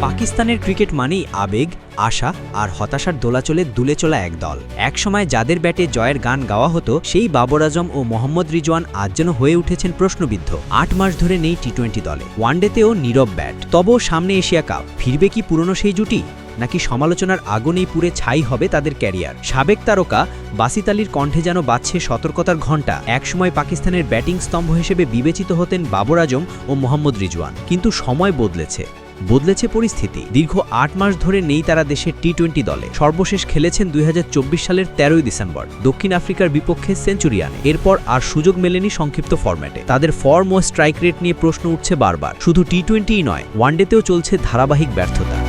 পাকিস্তানের ক্রিকেট মানেই আবেগ, আশা আর হতাশার দোলাচলে দুলে চলা এক দল। একসময় যাদের ব্যাটে জয়ের গান গাওয়া হতো, সেই বাবর আজম ও মোহাম্মদ রিজওয়ান আজ যেন হয়ে উঠেছেন প্রশ্নবিদ্ধ। আট মাস ধরে নেই টি টোয়েন্টি দলে। ওয়ানডেতেও নীরব ব্যাট। তবুও সামনে এশিয়া কাপ। ফিরবে কি পুরনো সেই জুটি? নাকি সমালোচনার আগুনেই পুড়ে ছাই হবে তাদের ক্যারিয়ার? সাবেক তারকা বাসিত আলীর কণ্ঠে যেন বাজছে সতর্কতার ঘণ্টা। একসময় পাকিস্তানের ব্যাটিং স্তম্ভ হিসেবে বিবেচিত হতেন বাবর আজম ও মোহাম্মদ রিজওয়ান। কিন্তু সময় বদলেছে। বদলেছে পরিস্থিতি। দীর্ঘ আট মাস ধরে নেই তারা দেশের টি টোয়েন্টি দলে। সর্বশেষ খেলেছেন দুই হাজার চব্বিশ সালের তেরোই ডিসেম্বর। দক্ষিণ আফ্রিকার বিপক্ষে সেঞ্চুরিয়ানে। এরপর আর সুযোগ মেলেনি সংক্ষিপ্ত ফরম্যাটে। তাদের ফর্ম ও স্ট্রাইক রেট নিয়ে প্রশ্ন উঠছে বারবার। শুধু টি টোয়েন্টিই নয়, ওয়ানডেতেও চলছে ধারাবাহিক ব্যর্থতা।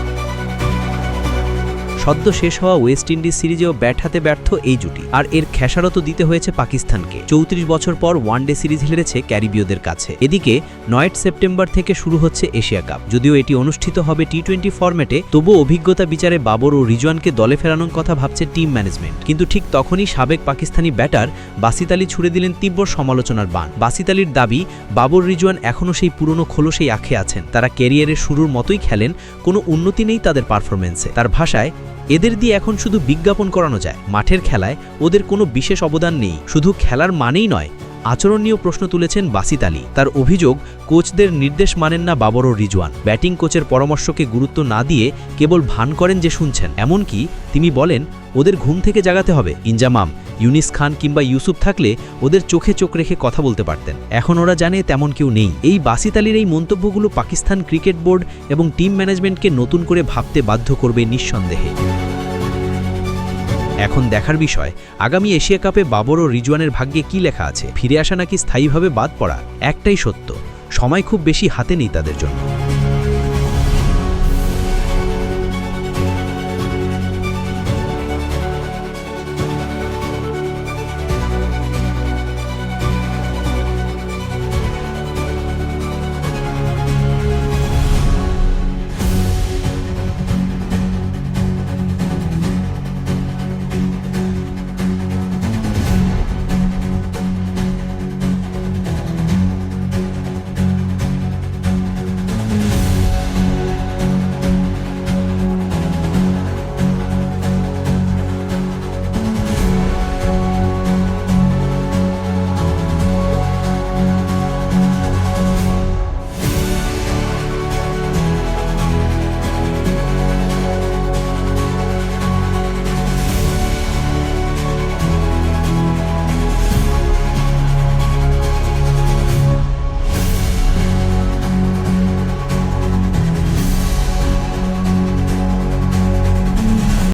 সদ্য শেষ হওয়া ওয়েস্ট ইন্ডিজ সিরিজেও ব্যাট হাতে ব্যর্থ এই জুটি। আর এর খেসারত দিতে হয়েছে পাকিস্তানকে। চৌত্রিশ বছর পর ওয়ানডে সিরিজ হেরেছে ক্যারিবীয়দের কাছে। এদিকে নয় সেপ্টেম্বর থেকে শুরু হচ্ছে এশিয়া কাপ। যদিও এটি অনুষ্ঠিত হবে টি টোয়েন্টি ফরম্যাটে, তবুও অভিজ্ঞতা বিচারে বাবর ও রিজওয়ানকে দলে ফেরানোর কথা ভাবছে টিম ম্যানেজমেন্ট। কিন্তু ঠিক তখনই সাবেক পাকিস্তানি ব্যাটার বাসিত আলী ছুড়ে দিলেন তীব্র সমালোচনার বান বাসিত আলীর দাবি, বাবর রিজওয়ান এখনও সেই পুরনো খোলসেই আখে আছেন। তারা ক্যারিয়ারের শুরুর মতোই খেলেন, কোনো উন্নতি নেই তাদের পারফরমেন্সে তার ভাষায় এদের দিয়ে এখন শুধু বিজ্ঞাপন করানো যায়। মাঠের খেলায় ওদের কোনো বিশেষ অবদান নেই। শুধু খেলার মানেই নয় আচরণ নিয়েও প্রশ্ন তুলেছেন বাসিত আলী। তার অভিযোগ, কোচদের নির্দেশ মানেন না বাবর ও রিজওয়ান। ব্যাটিং কোচের পরামর্শকে গুরুত্ব না দিয়ে কেবল ভান করেন যে শুনছেন। এমনকি তিনি বলেন, ওদের ঘুম থেকে জাগাতে হবে। ইনজামাম ইউনিস খান কিংবা ইউসুফ থাকলে ওদের চোখে চোখ রেখে কথা বলতে পারতেন। এখন ওরা জানে তেমন কেউ নেই। এই বাসিত আলীর এই মন্তব্যগুলো পাকিস্তান ক্রিকেট বোর্ড এবং টিম ম্যানেজমেন্টকে নতুন করে ভাবতে বাধ্য করবে নিঃসন্দেহে। এখন দেখার বিষয়, আগামী এশিয়া কাপে বাবর ও রিজওয়ানের ভাগ্যে কি লেখা আছে? ফিরে আসা নাকি স্থায়ীভাবে বাদ পড়া? একটাই সত্য, সময় খুব বেশি হাতে নেই তাদের জন্য।